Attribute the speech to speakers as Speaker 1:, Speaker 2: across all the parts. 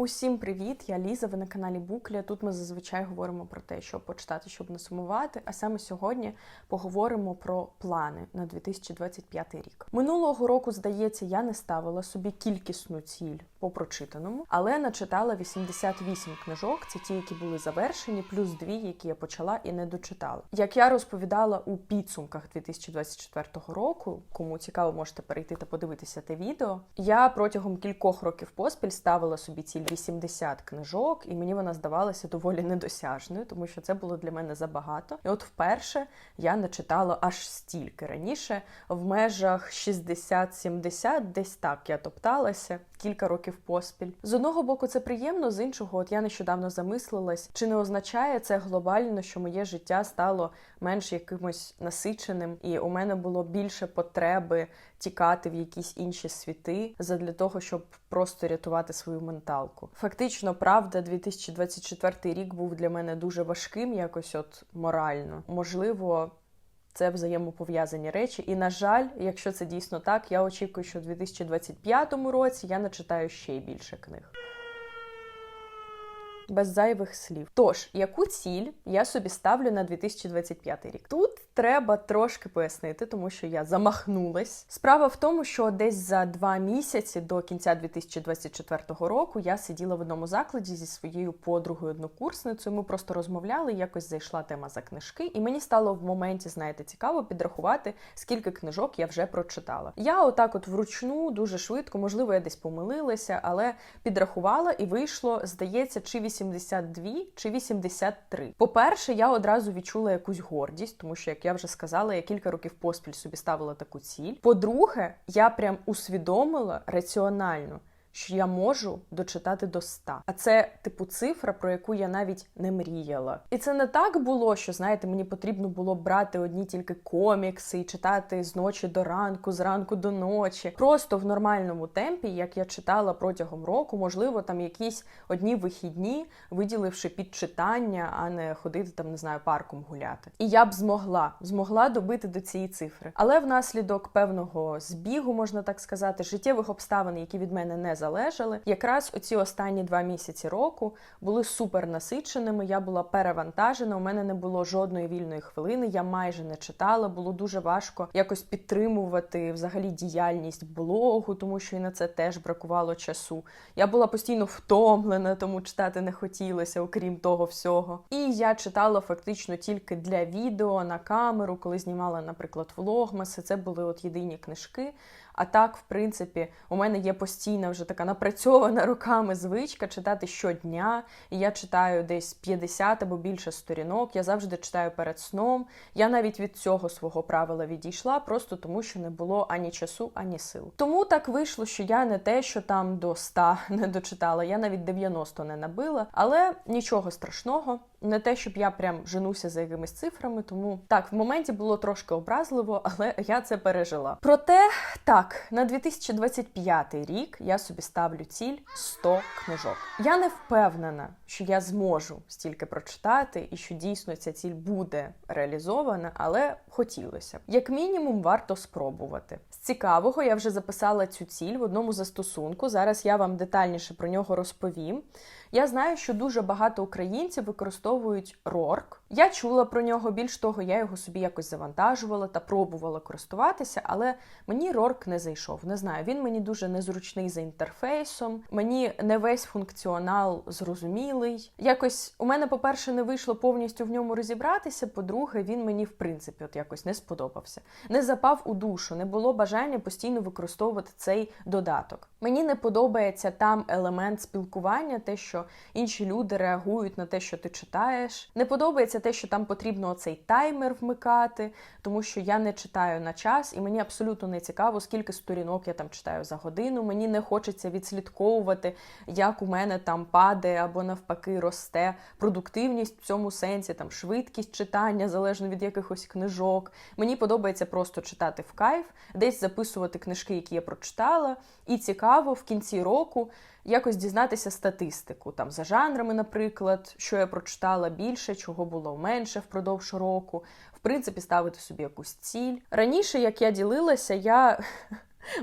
Speaker 1: Усім привіт! Я Ліза. Ви на каналі Букля. Тут ми зазвичай говоримо про те, що почитати, щоб не сумувати. А саме сьогодні поговоримо про плани на 2025 рік. Минулого року, здається, я не ставила собі кількісну ціль по прочитаному, але начитала 88 книжок. Це ті, які були завершені, плюс дві, які я почала і не дочитала. Як я розповідала у підсумках 2024 року, кому цікаво, можете перейти та подивитися те відео. Я протягом кількох років поспіль ставила собі ціль 80 книжок, і мені вона здавалася доволі недосяжною, тому що це було для мене забагато. І от вперше я не читала аж стільки раніше, в межах 60-70, десь так я топталася кілька років поспіль. З одного боку, це приємно, з іншого, от я нещодавно замислилась, чи не означає це глобально, що моє життя стало менш якимось насиченим, і у мене було більше потреби тікати в якісь інші світи задля того, щоб просто рятувати свою менталку. Фактично, правда, 2024 рік був для мене дуже важким, якось от морально. Можливо. Це взаємопов'язані речі, і на жаль, якщо це дійсно так, я очікую, що у 2025 році я начитаю ще більше книг. Без зайвих слів. Тож, яку ціль я собі ставлю на 2025 рік? Тут треба трошки пояснити, тому що я замахнулась. Справа в тому, що десь за два місяці до кінця 2024 року я сиділа в одному закладі зі своєю подругою однокурсницею. Ми просто розмовляли, якось зайшла тема за книжки, і мені стало в моменті, знаєте, цікаво підрахувати, скільки книжок я вже прочитала. Я отак, от вручну, дуже швидко, можливо, я десь помилилася, але підрахувала і вийшло, здається, чи 82, чи 83. По-перше, я одразу відчула якусь гордість, тому що як я вже сказала, я кілька років поспіль собі ставила таку ціль. По-друге, я прям усвідомила раціонально. Що я можу дочитати до 100. А це типу цифра, про яку я навіть не мріяла. І це не так було, що знаєте, мені потрібно було брати одні тільки комікси і читати з ночі до ранку, з ранку до ночі. Просто в нормальному темпі, як я читала протягом року, можливо, там якісь одні вихідні, виділивши під читання, а не ходити там, не знаю, парком гуляти. І я б змогла змогла добити до цієї цифри. Але внаслідок певного збігу, можна так сказати, життєвих обставин, які від мене не залежали. Якраз оці останні два місяці року були супер насиченими. Я була перевантажена. У мене не було жодної вільної хвилини. Я майже не читала. Було дуже важко якось підтримувати взагалі діяльність блогу, тому що і на це теж бракувало часу. Я була постійно втомлена, тому читати не хотілося, окрім того всього. І я читала фактично тільки для відео на камеру, коли знімала, наприклад, влогмаси. Це були от єдині книжки. А так, в принципі, у мене є постійна вже така напрацьована роками звичка читати щодня. І я читаю десь 50 або більше сторінок. Я завжди читаю перед сном. Я навіть від цього свого правила відійшла, просто тому що не було ані часу, ані сил. Тому так вийшло, що я не те, що там до 100 не дочитала, я навіть 90 не набила, але нічого страшного. Не те, щоб я прям женуся за якимись цифрами, тому так в моменті було трошки образливо, але я це пережила. Проте так, на 2025 рік я собі ставлю ціль 100 книжок. Я не впевнена, що я зможу стільки прочитати і що дійсно ця ціль буде реалізована, але хотілося. Як мінімум, варто спробувати. З цікавого я вже записала цю ціль в одному застосунку. Зараз я вам детальніше про нього розповім. Я знаю, що дуже багато українців використовують Рорк. Я чула про нього, більш того, я його собі якось завантажувала та пробувала користуватися, але мені Рорк не зайшов. Не знаю, він мені дуже незручний за інтерфейсом. Мені не весь функціонал зрозумілий. Якось у мене, по-перше, не вийшло повністю в ньому розібратися. По-друге, він мені в принципі от якось не сподобався. Не запав у душу, не було бажання постійно використовувати цей додаток. Мені не подобається там елемент спілкування, те, що інші люди реагують на те, що ти читаєш. Не подобається те, що там потрібно оцей таймер вмикати, тому що я не читаю на час, і мені абсолютно не цікаво, скільки сторінок я там читаю за годину. Мені не хочеться відслідковувати, як у мене там падає або навпаки росте продуктивність в цьому сенсі, там швидкість читання залежно від якихось книжок. Мені подобається просто читати в кайф, десь записувати книжки, які я прочитала, і цікаво в кінці року якось дізнатися статистику там за жанрами, наприклад, що я прочитала більше, чого було менше впродовж року. В принципі, ставити собі якусь ціль. Раніше, як я ділилася, я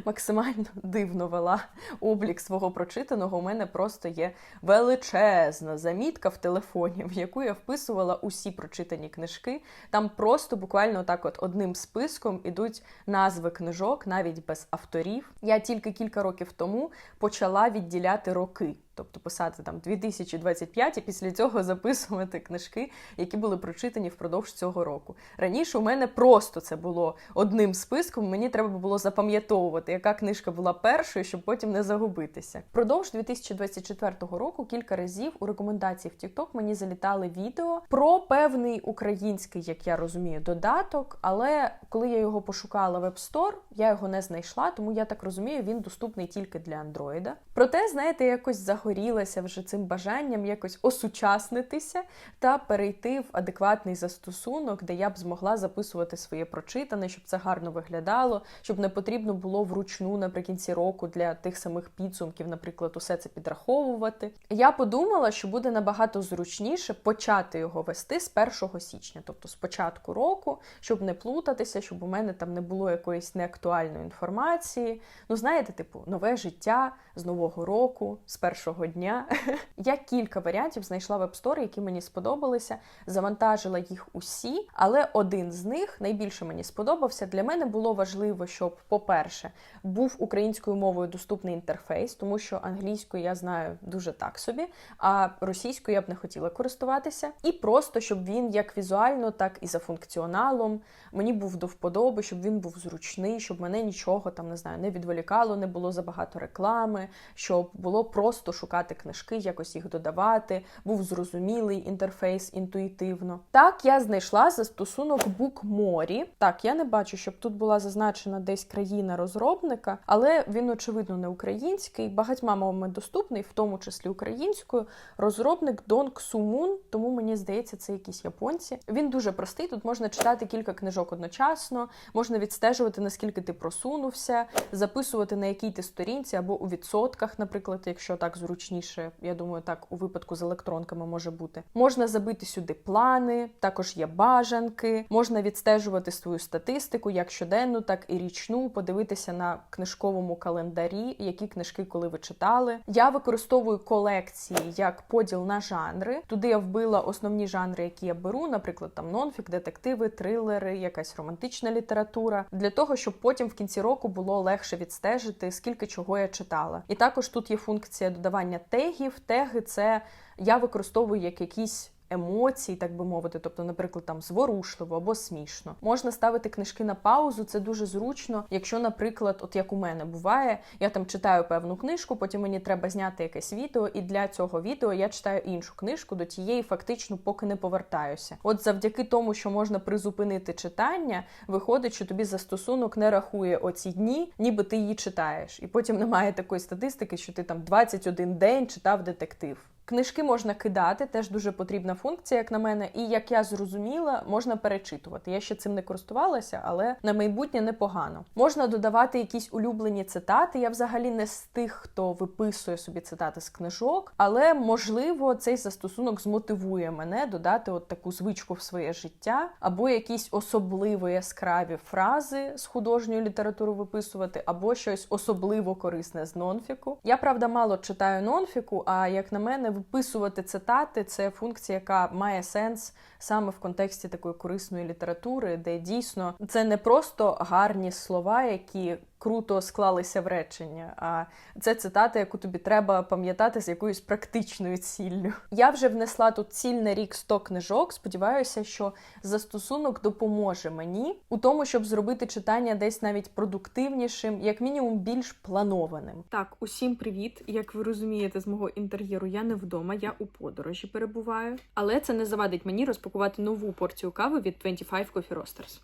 Speaker 1: максимально дивно вела облік свого прочитаного. У мене просто є величезна замітка в телефоні, в яку я вписувала усі прочитані книжки. Там просто буквально так от одним списком ідуть назви книжок, навіть без авторів. Я тільки кілька років тому почала відділяти роки. Тобто писати там 2025 і після цього записувати книжки, які були прочитані впродовж цього року. Раніше у мене просто це було одним списком. Мені треба було запам'ятовувати, яка книжка була першою, щоб потім не загубитися. Впродовж 2024 року кілька разів у рекомендації в TikTok мені залітали відео про певний український, як я розумію, додаток. Але коли я його пошукала в App Store, я його не знайшла, тому я так розумію, він доступний тільки для Андроїда. Проте, знаєте, якось загорілася вже цим бажанням якось осучаснитися та перейти в адекватний застосунок, де я б змогла записувати своє прочитане, щоб це гарно виглядало, щоб не потрібно було вручну наприкінці року для тих самих підсумків, наприклад, усе це підраховувати. Я подумала, що буде набагато зручніше почати його вести з 1 січня, тобто з початку року, щоб не плутатися, щоб у мене там не було якоїсь неактуальної інформації. Ну, знаєте, типу, нове життя з нового року, з першого дня. Я кілька варіантів знайшла в App Store, які мені сподобалися, завантажила їх усі, але один з них найбільше мені сподобався. Для мене було важливо, щоб, по-перше, був українською мовою доступний інтерфейс, тому що англійською я знаю дуже так собі, а російською я б не хотіла користуватися. І просто щоб він як візуально, так і за функціоналом мені був до вподоби, щоб він був зручний, щоб мене нічого там не знаю, не відволікало, не було забагато реклами, щоб було просто шукати книжки, якось їх додавати, був зрозумілий інтерфейс інтуїтивно. Так, я знайшла застосунок BookMori. Так, я не бачу, щоб тут була зазначена десь країна розробника, але він, очевидно, не український, багатьма мовами доступний, в тому числі українською. Розробник Донг Сумун, тому мені здається, це якісь японці. Він дуже простий. Тут можна читати кілька книжок одночасно, можна відстежувати, наскільки ти просунувся, записувати на якій ти сторінці або у відсотках, наприклад, якщо так зручніше, я думаю, так у випадку з електронками може бути. Можна забити сюди плани, також є бажанки, можна відстежувати свою статистику, як щоденну, так і річну, подивитися на книжковому календарі, які книжки коли ви читали. Я використовую колекції як поділ на жанри. Туди я вбила основні жанри, які я беру, наприклад, там нонфік, детективи, трилери, якась романтична література, для того, щоб потім в кінці року було легше відстежити, скільки чого я читала. І також тут є функція додавання тегів. Теги це я використовую як якісь. Емоції, так би мовити, тобто, наприклад, там зворушливо або смішно. Можна ставити книжки на паузу, це дуже зручно. Якщо, наприклад, от як у мене буває, я там читаю певну книжку, потім мені треба зняти якесь відео, і для цього відео я читаю іншу книжку, до тієї фактично поки не повертаюся. От завдяки тому, що можна призупинити читання, виходить, що тобі застосунок не рахує оці дні, ніби ти її читаєш, і потім немає такої статистики, що ти там 21 день читав детектив. Книжки можна кидати, теж дуже потрібна функція, як на мене, і як я зрозуміла, можна перечитувати. Я ще цим не користувалася, але на майбутнє непогано. Можна додавати якісь улюблені цитати. Я взагалі не з тих, хто виписує собі цитати з книжок, але можливо цей застосунок змотивує мене додати от таку звичку в своє життя, або якісь особливо яскраві фрази з художньої літератури виписувати, або щось особливо корисне з нонфіку. Я правда мало читаю нонфіку, а як на мене виписувати цитати це функція, яка має сенс саме в контексті такої корисної літератури, де дійсно це не просто гарні слова, які круто склалися в речення, а це цитата, яку тобі треба пам'ятати з якоюсь практичною ціллю. Я вже внесла тут ціль на рік 100 книжок. Сподіваюся, що застосунок допоможе мені у тому, щоб зробити читання десь навіть продуктивнішим, як мінімум більш планованим. Так, усім привіт! Як ви розумієте, з мого інтер'єру я не вдома, я у подорожі перебуваю, але це не завадить мені розпакувати нову порцію кави від 25 Coffee Roasters.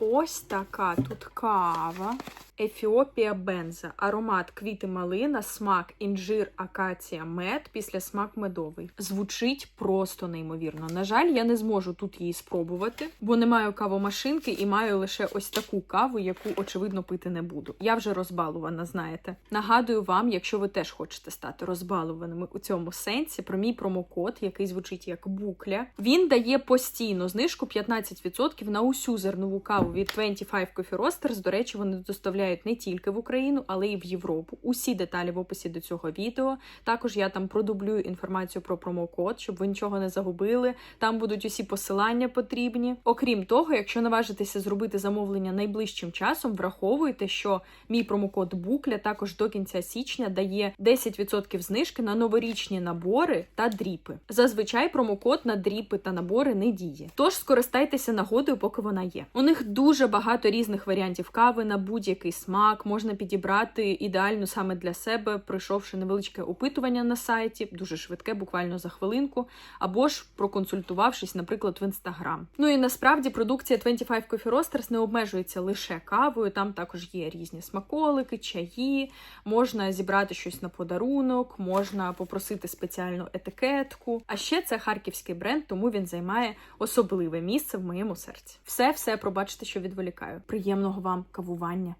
Speaker 1: Ось така тут кава. Ефіопія бенза, аромат квіти малина, смак інжир, акація, мед, після смак медовий. Звучить просто неймовірно. На жаль, я не зможу тут її спробувати, бо не маю кавомашинки і маю лише ось таку каву, яку очевидно пити не буду. Я вже розбалувана, знаєте. Нагадую вам, якщо ви теж хочете стати розбалуваними у цьому сенсі, про мій промокод, який звучить як букля. Він дає постійно знижку 15% на усю зернову каву від 25 Coffee Roasters. До речі, вони доставляють доставляють не тільки в Україну, але й в Європу. Усі деталі в описі до цього відео. Також я там продублюю інформацію про промокод, щоб ви нічого не загубили. Там будуть усі посилання потрібні. Окрім того, якщо наважитеся зробити замовлення найближчим часом, враховуйте, що мій промокод Букля також до кінця січня дає 10% знижки на новорічні набори та дріпи. Зазвичай промокод на дріпи та набори не діє. Тож скористайтеся нагодою, поки вона є. У них дуже багато різних варіантів кави на будь-який смак. Можна підібрати ідеально саме для себе, пройшовши невеличке опитування на сайті, дуже швидке, буквально за хвилинку, або ж проконсультувавшись, наприклад, в інстаграм. Ну і насправді продукція 25 Coffee Roasters не обмежується лише кавою. Там також є різні смаколики, чаї, можна зібрати щось на подарунок, можна попросити спеціальну етикетку. А ще це харківський бренд, тому він займає особливе місце в моєму серці. Все, все пробачте, що відволікаю. Приємного вам кавування.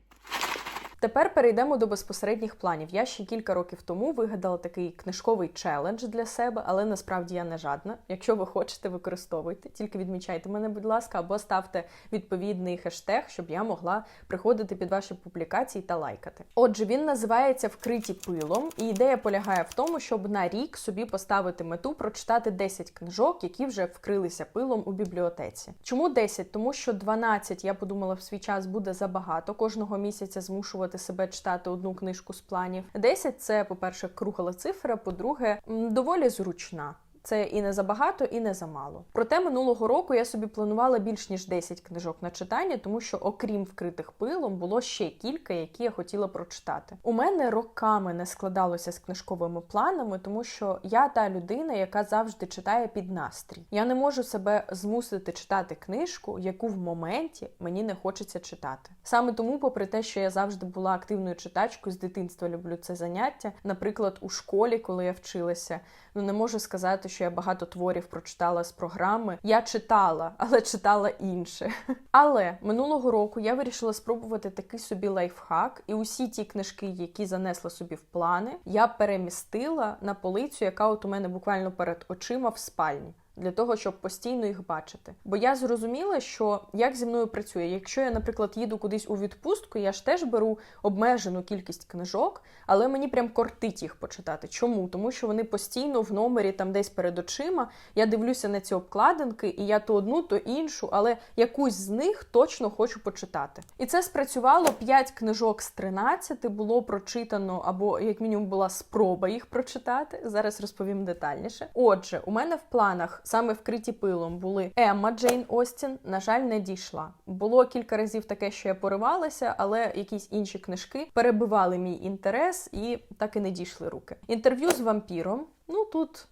Speaker 1: Тепер перейдемо до безпосередніх планів. Я ще кілька років тому вигадала такий книжковий челендж для себе, але насправді я не жадна. Якщо ви хочете, використовуйте, тільки відмічайте мене, будь ласка, або ставте відповідний хештег, щоб я могла приходити під ваші публікації та лайкати. Отже, він називається Вкриті пилом, і ідея полягає в тому, щоб на рік собі поставити мету прочитати 10 книжок, які вже вкрилися пилом у бібліотеці. Чому 10? Тому що 12, я подумала, в свій час буде забагато кожного місяця змушувати змушувати себе читати одну книжку з планів. 10 – це, по-перше, кругла цифра, по-друге, доволі зручна. Це і не забагато, і не замало. Проте минулого року я собі планувала більш ніж 10 книжок на читання, тому що, окрім вкритих пилом, було ще кілька, які я хотіла прочитати. У мене роками не складалося з книжковими планами, тому що я та людина, яка завжди читає під настрій. Я не можу себе змусити читати книжку, яку в моменті мені не хочеться читати. Саме тому, попри те, що я завжди була активною читачкою з дитинства, люблю це заняття. Наприклад, у школі, коли я вчилася, ну не можу сказати, я багато творів прочитала з програми. Я читала, але читала інше. Але минулого року я вирішила спробувати такий собі лайфхак, і усі ті книжки, які занесла собі в плани, я перемістила на полицю, яка от у мене буквально перед очима в спальні для того, щоб постійно їх бачити. Бо я зрозуміла, що як зі мною працює. Якщо я, наприклад, їду кудись у відпустку, я ж теж беру обмежену кількість книжок, але мені прям кортить їх почитати. Чому? Тому що вони постійно в номері, там десь перед очима. Я дивлюся на ці обкладинки, і я то одну, то іншу, але якусь з них точно хочу почитати. І це спрацювало 5 книжок з 13 було прочитано, або як мінімум була спроба їх прочитати. Зараз розповім детальніше. Отже, у мене в планах саме вкриті пилом були Емма Джейн Остін. На жаль, не дійшла. Було кілька разів таке, що я поривалася, але якісь інші книжки перебивали мій інтерес і так і не дійшли руки. Інтерв'ю з вампіром. Ну тут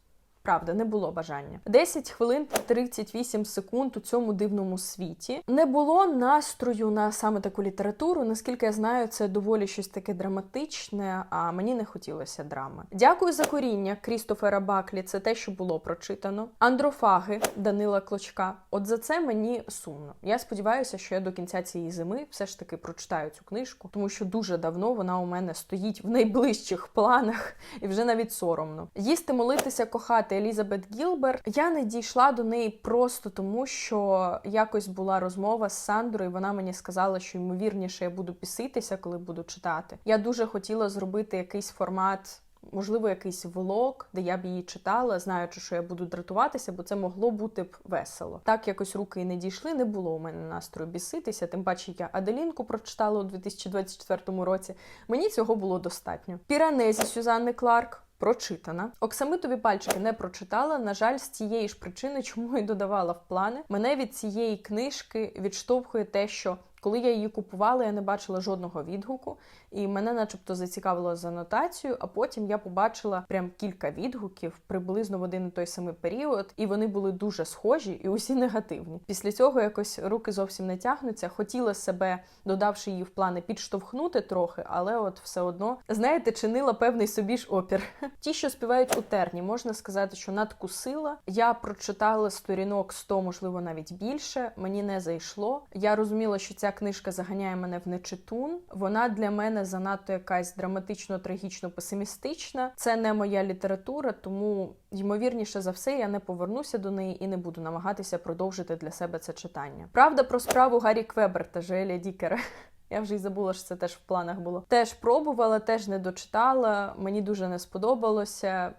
Speaker 1: Правда, не було бажання. 10 хвилин та 38 секунд у цьому дивному світі. Не було настрою на саме таку літературу. Наскільки я знаю, це доволі щось таке драматичне, а мені не хотілося драми. Дякую за коріння Крістофера Баклі. Це те, що було прочитано. Андрофаги Данила Клочка. От за це мені сумно. Я сподіваюся, що я до кінця цієї зими все ж таки прочитаю цю книжку, тому що дуже давно вона у мене стоїть в найближчих планах і вже навіть соромно. Їсти, молитися, кохати. Елізабет Гілбер. Я не дійшла до неї просто тому, що якось була розмова з Сандрою. і Вона мені сказала, що ймовірніше я буду піситися, коли буду читати. Я дуже хотіла зробити якийсь формат. Можливо, якийсь влог, де я б її читала, знаючи, що я буду дратуватися, бо це могло бути б весело. Так якось руки і не дійшли, не було у мене настрою біситися. Тим паче я Аделінку прочитала у 2024 році. Мені цього було достатньо. Піранезі Сюзанни Кларк. Прочитана. Оксамитові пальчики не прочитала. На жаль, з цієї ж причини, чому і додавала в плани. Мене від цієї книжки відштовхує те, що коли я її купувала, я не бачила жодного відгуку, і мене, начебто, зацікавило за анотацію, а потім я побачила прям кілька відгуків приблизно в один і той самий період, і вони були дуже схожі і усі негативні. Після цього якось руки зовсім не тягнуться. Хотіла себе, додавши її в плани, підштовхнути трохи, але от все одно, знаєте, чинила певний собі ж опір. Ті, що співають у терні, можна сказати, що надкусила. Я прочитала сторінок 100, можливо, навіть більше. Мені не зайшло. Я розуміла, що ця книжка заганяє мене в нечитун. Вона для мене занадто якась драматично, трагічно песимістична. Це не моя література, тому ймовірніше за все я не повернуся до неї і не буду намагатися продовжити для себе це читання. Правда про справу Гаррі Квебер та Жоеля Дікера. Я вже й забула, що це теж в планах було. Теж пробувала, теж не дочитала. Мені дуже не сподобалося.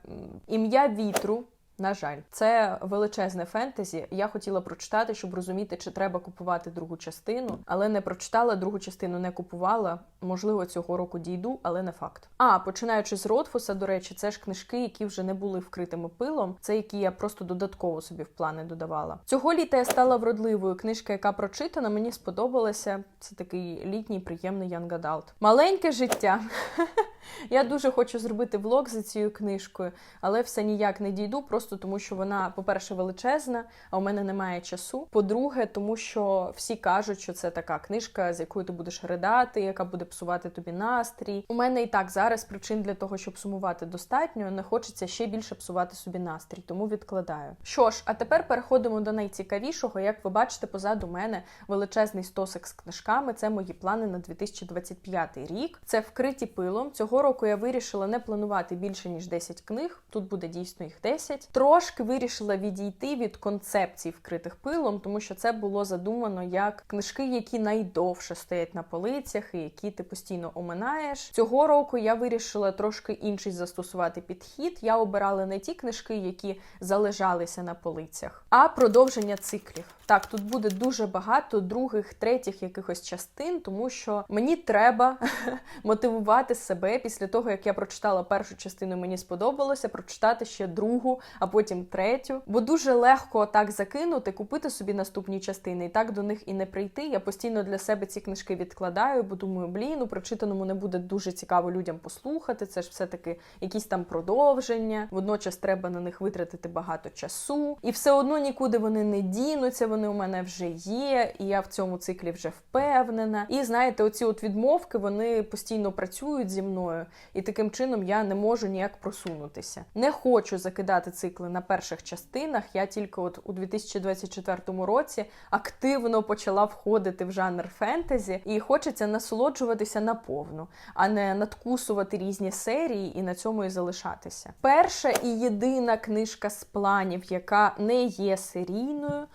Speaker 1: Ім'я вітру. На жаль, це величезне фентезі. Я хотіла прочитати, щоб розуміти, чи треба купувати другу частину, але не прочитала другу частину, не купувала. Можливо, цього року дійду, але не факт. А починаючи з Ротфуса, до речі, це ж книжки, які вже не були вкритими пилом. Це які я просто додатково собі в плани додавала. Цього літа я стала вродливою. Книжка, яка прочитана, мені сподобалася. Це такий літній приємний adult. Маленьке життя. Я дуже хочу зробити влог за цією книжкою, але все ніяк не дійду, просто тому що вона, по-перше, величезна, а у мене немає часу. По-друге, тому що всі кажуть, що це така книжка, з якою ти будеш ридати, яка буде псувати тобі настрій. У мене і так зараз причин для того, щоб сумувати достатньо. Не хочеться ще більше псувати собі настрій, тому відкладаю. Що ж, а тепер переходимо до найцікавішого. Як ви бачите, позаду мене величезний стосик з книжками. Це мої плани на 2025 рік. Це вкриті пилом. Цього року я вирішила не планувати більше ніж 10 книг. Тут буде дійсно їх 10. Трошки вирішила відійти від концепцій вкритих пилом, тому що це було задумано як книжки, які найдовше стоять на полицях і які ти постійно оминаєш. Цього року я вирішила трошки інший застосувати підхід. Я обирала не ті книжки, які залежалися на полицях, а продовження циклів. Так, тут буде дуже багато других, третіх якихось частин, тому що мені треба мотивувати себе після того, як я прочитала першу частину, мені сподобалося прочитати ще другу, а потім третю. Бо дуже легко так закинути, купити собі наступні частини і так до них і не прийти. Я постійно для себе ці книжки відкладаю, бо думаю, блін, у прочитаному не буде дуже цікаво людям послухати. Це ж все-таки якісь там продовження. Водночас треба на них витратити багато часу, і все одно нікуди вони не дінуться. Вони у мене вже є, і я в цьому циклі вже впевнена. І знаєте, оці от відмовки вони постійно працюють зі мною, і таким чином я не можу ніяк просунутися. Не хочу закидати цикли на перших частинах. Я тільки от у 2024 році активно почала входити в жанр фентезі, і хочеться насолоджуватися наповну, а не надкусувати різні серії і на цьому і залишатися. Перша і єдина книжка з планів, яка не є серійною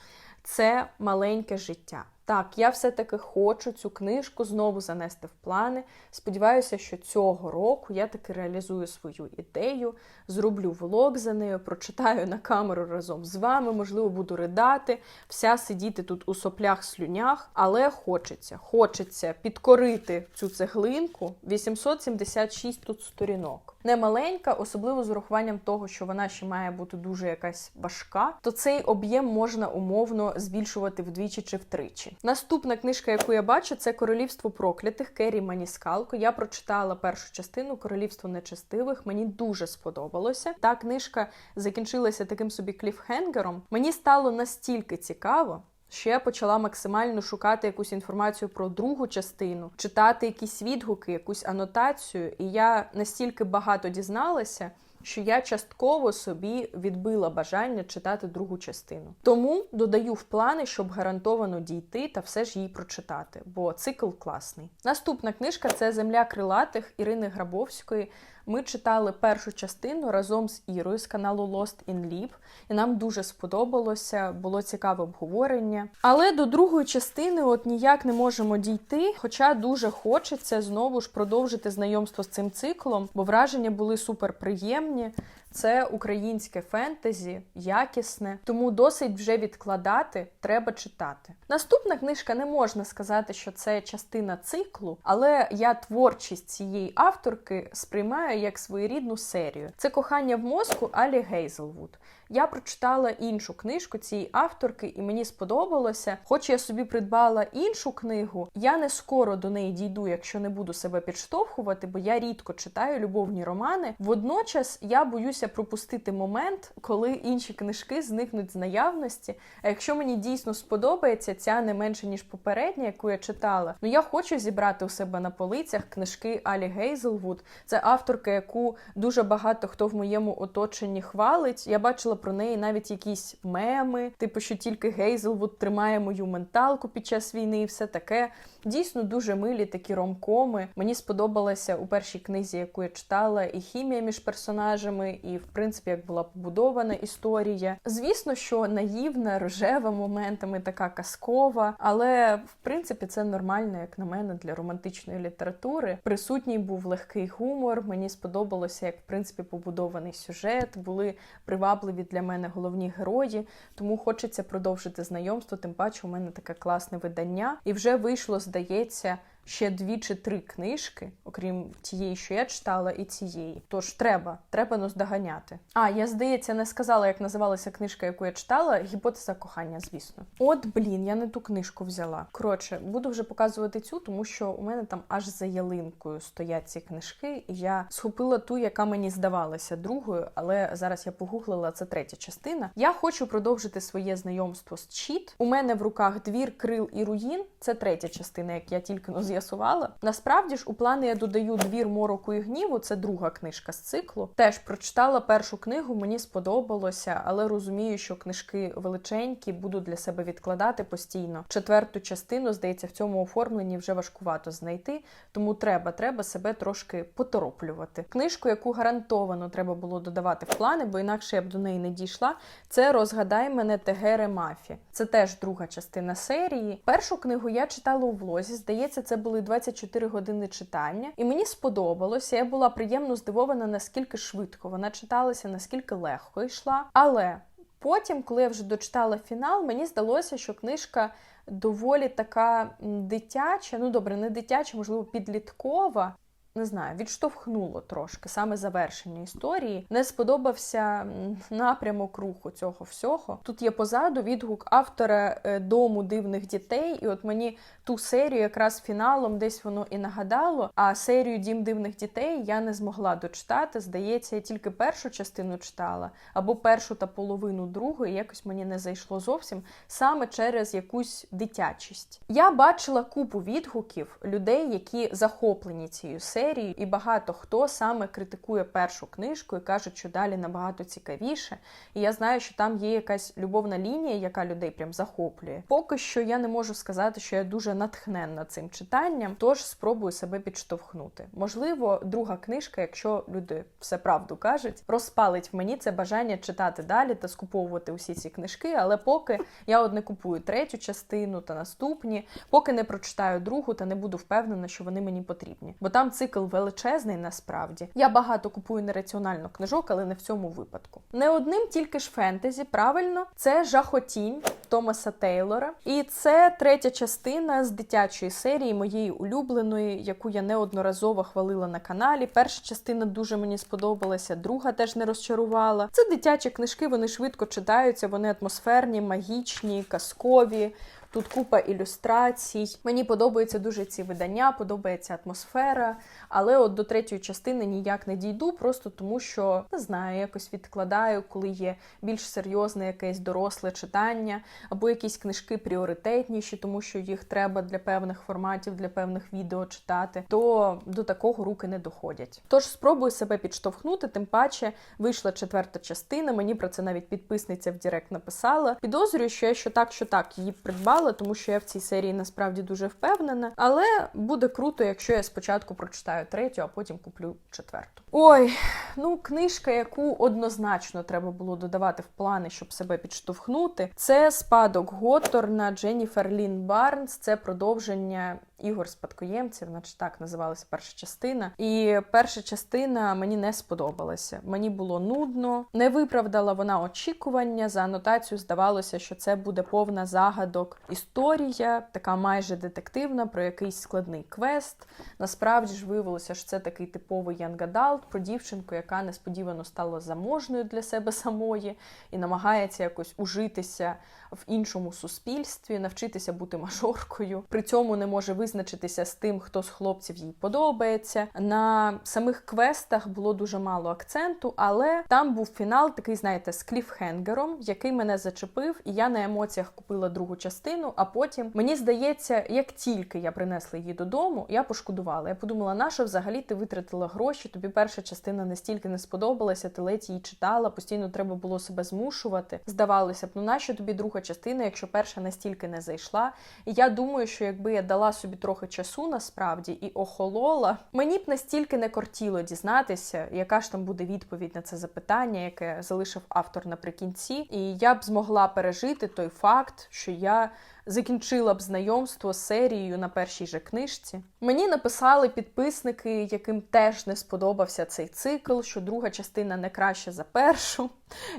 Speaker 1: це маленьке життя. Так, я все-таки хочу цю книжку знову занести в плани. Сподіваюся, що цього року я таки реалізую свою ідею, зроблю влог за нею, прочитаю на камеру разом з вами, можливо, буду ридати, вся сидіти тут у соплях, слюнях, але хочеться, хочеться підкорити цю цеглинку. 876 тут сторінок. Не маленька, особливо з урахуванням того, що вона ще має бути дуже якась важка, то цей об'єм можна умовно збільшувати вдвічі чи втричі. Наступна книжка, яку я бачу, це Королівство проклятих Керрі Маніскалко. Я прочитала першу частину Королівство нечестивих. Мені дуже сподобалося. Та книжка закінчилася таким собі кліфхенгером. Мені стало настільки цікаво. Що я почала максимально шукати якусь інформацію про другу частину, читати якісь відгуки, якусь анотацію, і я настільки багато дізналася, що я частково собі відбила бажання читати другу частину. Тому додаю в плани, щоб гарантовано дійти та все ж її прочитати, бо цикл класний. Наступна книжка це Земля крилатих Ірини Грабовської. Ми читали першу частину разом з Ірою з каналу Lost in Leap, і нам дуже сподобалося, було цікаве обговорення. Але до другої частини от ніяк не можемо дійти, хоча дуже хочеться знову ж продовжити знайомство з цим циклом, бо враження були супер приємні. Це українське фентезі, якісне, тому досить вже відкладати, треба читати. Наступна книжка не можна сказати, що це частина циклу, але я творчість цієї авторки сприймаю як своєрідну серію. Це кохання в мозку Алі Гейзелвуд. Я прочитала іншу книжку цієї авторки, і мені сподобалося. Хоч я собі придбала іншу книгу, я не скоро до неї дійду, якщо не буду себе підштовхувати, бо я рідко читаю любовні романи. Водночас я боюся пропустити момент, коли інші книжки зникнуть з наявності. А якщо мені дійсно сподобається ця не менше ніж попередня, яку я читала, ну я хочу зібрати у себе на полицях книжки Алі Гейзелвуд. Це авторка, яку дуже багато хто в моєму оточенні хвалить. Я бачила про неї навіть якісь меми, типу, що тільки Гейзелвуд тримає мою менталку під час війни, і все таке. Дійсно дуже милі такі ромкоми. Мені сподобалася у першій книзі, яку я читала, і хімія між персонажами, і в принципі як була побудована історія. Звісно, що наївна, рожева моментами, така казкова, але в принципі це нормально, як на мене, для романтичної літератури. Присутній був легкий гумор. Мені сподобалося, як в принципі побудований сюжет, були привабливі для мене головні герої. Тому хочеться продовжити знайомство. Тим паче, у мене таке класне видання, і вже вийшло, здається. Ще дві чи три книжки, окрім тієї, що я читала, і цієї. Тож треба, треба наздоганяти. А я здається, не сказала, як називалася книжка, яку я читала. Гіпотеза кохання, звісно. От блін, я не ту книжку взяла. Коротше, буду вже показувати цю, тому що у мене там аж за ялинкою стоять ці книжки. І я схопила ту, яка мені здавалася другою, але зараз я погуглила це третя частина. Я хочу продовжити своє знайомство з Чіт. У мене в руках двір крил і руїн. Це третя частина, як я тільки но з'ясувала. Насправді ж у плани я додаю двір мороку і гніву. Це друга книжка з циклу. Теж прочитала першу книгу, мені сподобалося, але розумію, що книжки величенькі, буду для себе відкладати постійно. Четверту частину, здається, в цьому оформленні вже важкувато знайти, тому треба, треба себе трошки потороплювати. Книжку, яку гарантовано треба було додавати в плани, бо інакше я б до неї не дійшла. Це розгадай мене Тегере Мафі. Це теж друга частина серії. Першу книгу я читала у влозі. Здається, це були 24 години читання, і мені сподобалося. Я була приємно здивована, наскільки швидко вона читалася, наскільки легко йшла. Але потім, коли я вже дочитала фінал, мені здалося, що книжка. Доволі така дитяча, ну добре, не дитяча, можливо, підліткова. Не знаю, відштовхнуло трошки саме завершення історії. Не сподобався напрямок руху цього всього. Тут є позаду відгук автора е, дому дивних дітей, і от мені ту серію якраз фіналом десь воно і нагадало. А серію Дім дивних дітей я не змогла дочитати. Здається, я тільки першу частину читала, або першу та половину другої. Якось мені не зайшло зовсім саме через якусь дитячість. Я бачила купу відгуків людей, які захоплені цією серією серії, і багато хто саме критикує першу книжку і кажуть, що далі набагато цікавіше. І я знаю, що там є якась любовна лінія, яка людей прям захоплює. Поки що я не можу сказати, що я дуже натхненна цим читанням, тож спробую себе підштовхнути. Можливо, друга книжка, якщо люди все правду кажуть, розпалить в мені це бажання читати далі та скуповувати усі ці книжки. Але поки я от не купую третю частину та наступні, поки не прочитаю другу та не буду впевнена, що вони мені потрібні. Бо там цикл величезний насправді. Я багато купую нераціонально книжок, але не в цьому випадку. Не одним тільки ж фентезі, правильно, це жахотінь Томаса Тейлора. І це третя частина з дитячої серії, моєї улюбленої, яку я неодноразово хвалила на каналі. Перша частина дуже мені сподобалася, друга теж не розчарувала. Це дитячі книжки, вони швидко читаються, вони атмосферні, магічні, казкові. Тут купа ілюстрацій. Мені подобаються дуже ці видання, подобається атмосфера. Але от до третьої частини ніяк не дійду, просто тому що не знаю, якось відкладаю, коли є більш серйозне якесь доросле читання, або якісь книжки пріоритетніші, тому що їх треба для певних форматів, для певних відео читати, то до такого руки не доходять. Тож спробую себе підштовхнути, тим паче вийшла четверта частина. Мені про це навіть підписниця в Директ написала. Підозрюю, що я що так, що так її придбала, тому що я в цій серії насправді дуже впевнена. Але буде круто, якщо я спочатку прочитаю третю, а потім куплю четверту. Ой, ну книжка, яку однозначно треба було додавати в плани, щоб себе підштовхнути. Це спадок Готорна Дженніфер Лін Барнс. Це продовження ігор спадкоємців, наче так називалася перша частина. І перша частина мені не сподобалася. Мені було нудно, не виправдала вона очікування. За анотацію здавалося, що це буде повна загадок історія, така майже детективна, про якийсь складний квест. Насправді ж виявилося, що це такий типовий янгадалт про дівчинку, яка несподівано стала заможною для себе самої і намагається якось ужитися в іншому суспільстві, навчитися бути мажоркою. При цьому не може визначитися з тим, хто з хлопців їй подобається. На самих квестах було дуже мало акценту, але там був фінал, такий, знаєте, з кліфхенгером, який мене зачепив, і я на емоціях купила другу частину. а потім мені здається, як тільки я принесла її додому, я пошкодувала. Я подумала, на що взагалі ти витратила гроші? Тобі перша частина настільки не сподобалася, ти ледь її читала, постійно треба було себе змушувати. Здавалося б, ну нащо тобі друга частина, якщо перша настільки не зайшла? І я думаю, що якби я дала собі трохи часу насправді і охолола, мені б настільки не кортіло дізнатися, яка ж там буде відповідь на це запитання, яке залишив автор наприкінці, і я б змогла пережити той факт, що я закінчила б знайомство з серією на першій же книжці. Мені написали підписники, яким теж не сподобався цей цикл, що друга частина не краща за першу.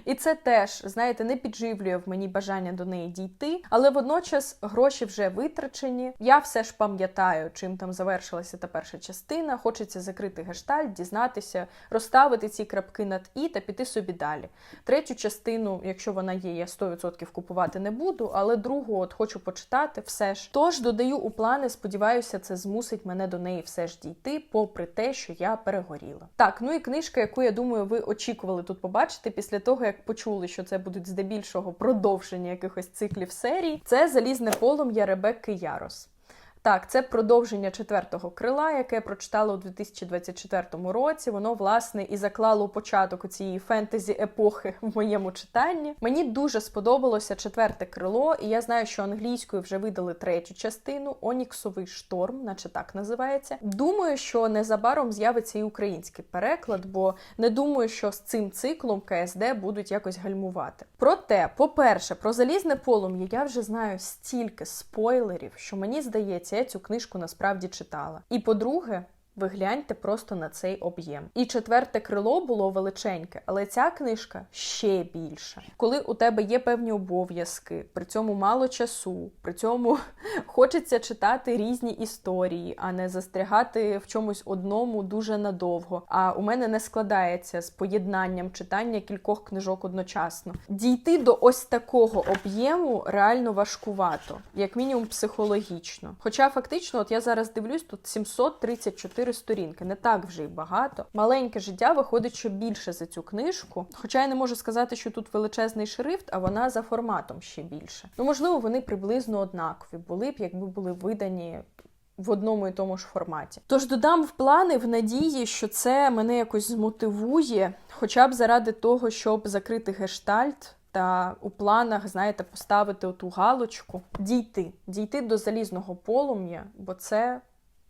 Speaker 1: І це теж, знаєте, не підживлює в мені бажання до неї дійти, але водночас гроші вже витрачені. Я все ж пам'ятаю, чим там завершилася та перша частина. Хочеться закрити гештальт, дізнатися, розставити ці крапки над і та піти собі далі. Третю частину, якщо вона є, я 100% купувати не буду, але другу от хочу почитати все ж. Тож додаю у плани, сподіваюся, це змусить мене до неї все ж дійти, попри те, що я перегоріла. Так, ну і книжка, яку я думаю, ви очікували тут побачити після того, як почули, що це будуть здебільшого продовження якихось циклів серій, це залізне полум'я Ребекки Ярос. Так, це продовження четвертого крила, яке я прочитала у 2024 році. Воно, власне, і заклало початок цієї фентезі епохи в моєму читанні. Мені дуже сподобалося четверте крило, і я знаю, що англійською вже видали третю частину Оніксовий шторм, наче так називається. Думаю, що незабаром з'явиться і український переклад, бо не думаю, що з цим циклом КСД будуть якось гальмувати. Проте, по-перше, про залізне полум'я я вже знаю стільки спойлерів, що мені здається я цю книжку насправді читала. І по-друге, ви гляньте просто на цей об'єм. І четверте крило було величеньке, але ця книжка ще більша. Коли у тебе є певні обов'язки, при цьому мало часу, при цьому хочеться читати різні історії, а не застрягати в чомусь одному дуже надовго. А у мене не складається з поєднанням читання кількох книжок одночасно. Дійти до ось такого об'єму реально важкувато, як мінімум психологічно. Хоча фактично, от я зараз дивлюсь, тут 734 чотири сторінки, не так вже й багато. Маленьке життя виходить, що більше за цю книжку. Хоча я не можу сказати, що тут величезний шрифт, а вона за форматом ще більше. Ну, можливо, вони приблизно однакові були б, якби були видані. В одному і тому ж форматі. Тож додам в плани в надії, що це мене якось змотивує, хоча б заради того, щоб закрити гештальт та у планах, знаєте, поставити оту галочку, дійти, дійти до залізного полум'я, бо це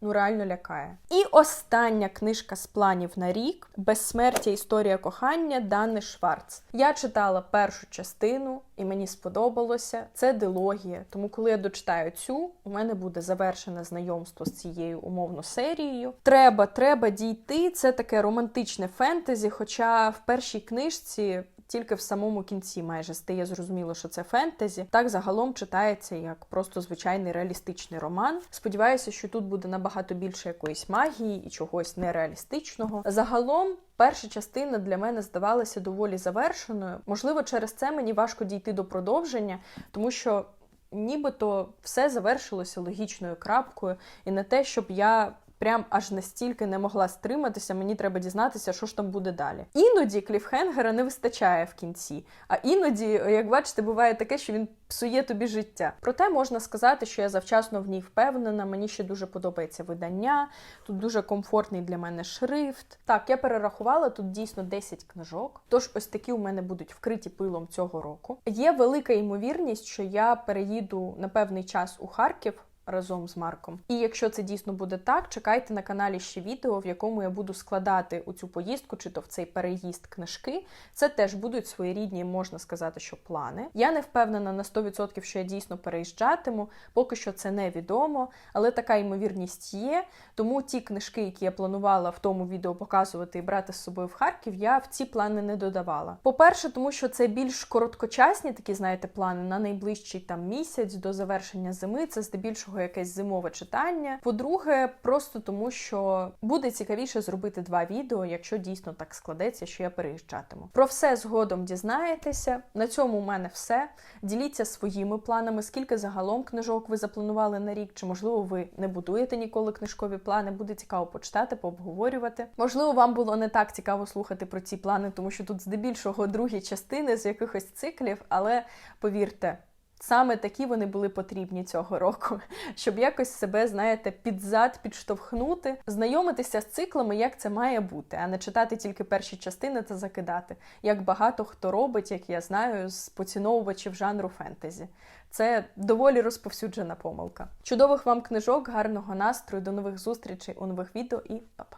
Speaker 1: ну реально лякає. І остання книжка з планів на рік Безсмертя історія кохання Дани Шварц. Я читала першу частину, і мені сподобалося. Це дилогія. Тому, коли я дочитаю цю, у мене буде завершене знайомство з цією умовно серією. Треба, треба дійти. Це таке романтичне фентезі. Хоча в першій книжці тільки в самому кінці майже стає зрозуміло, що це фентезі. Так загалом читається як просто звичайний реалістичний роман. Сподіваюся, що тут буде набагато більше якоїсь магії і чогось нереалістичного. Загалом. Перша частина для мене здавалася доволі завершеною. Можливо, через це мені важко дійти до продовження, тому що нібито все завершилося логічною крапкою, і не те, щоб я прям аж настільки не могла стриматися, мені треба дізнатися, що ж там буде далі. Іноді кліфхенгера не вистачає в кінці, а іноді, як бачите, буває таке, що він псує тобі життя. Проте можна сказати, що я завчасно в ній впевнена. Мені ще дуже подобається видання, тут дуже комфортний для мене шрифт. Так, я перерахувала тут дійсно 10 книжок. Тож ось такі у мене будуть вкриті пилом цього року. Є велика ймовірність, що я переїду на певний час у Харків разом з Марком. І якщо це дійсно буде так, чекайте на каналі ще відео, в якому я буду складати у цю поїздку, чи то в цей переїзд книжки. Це теж будуть своєрідні, можна сказати, що плани. Я не впевнена на 100%, що я дійсно переїжджатиму, поки що це невідомо, але така ймовірність є. Тому ті книжки, які я планувала в тому відео показувати і брати з собою в Харків, я в ці плани не додавала. По-перше, тому що це більш короткочасні такі, знаєте, плани на найближчий там місяць до завершення зими. Це здебільшого здебільшого якесь зимове читання. По-друге, просто тому, що буде цікавіше зробити два відео, якщо дійсно так складеться, що я переїжджатиму. Про все згодом дізнаєтеся. На цьому у мене все. Діліться своїми планами, скільки загалом книжок ви запланували на рік, чи можливо ви не будуєте ніколи книжкові плани. Буде цікаво почитати, пообговорювати. Можливо, вам було не так цікаво слухати про ці плани, тому що тут здебільшого другі частини з якихось циклів, але повірте Саме такі вони були потрібні цього року, щоб якось себе, знаєте, під зад підштовхнути, знайомитися з циклами, як це має бути, а не читати тільки перші частини та закидати, як багато хто робить, як я знаю, з поціновувачів жанру фентезі. Це доволі розповсюджена помилка. Чудових вам книжок, гарного настрою, до нових зустрічей у нових відео і па-па!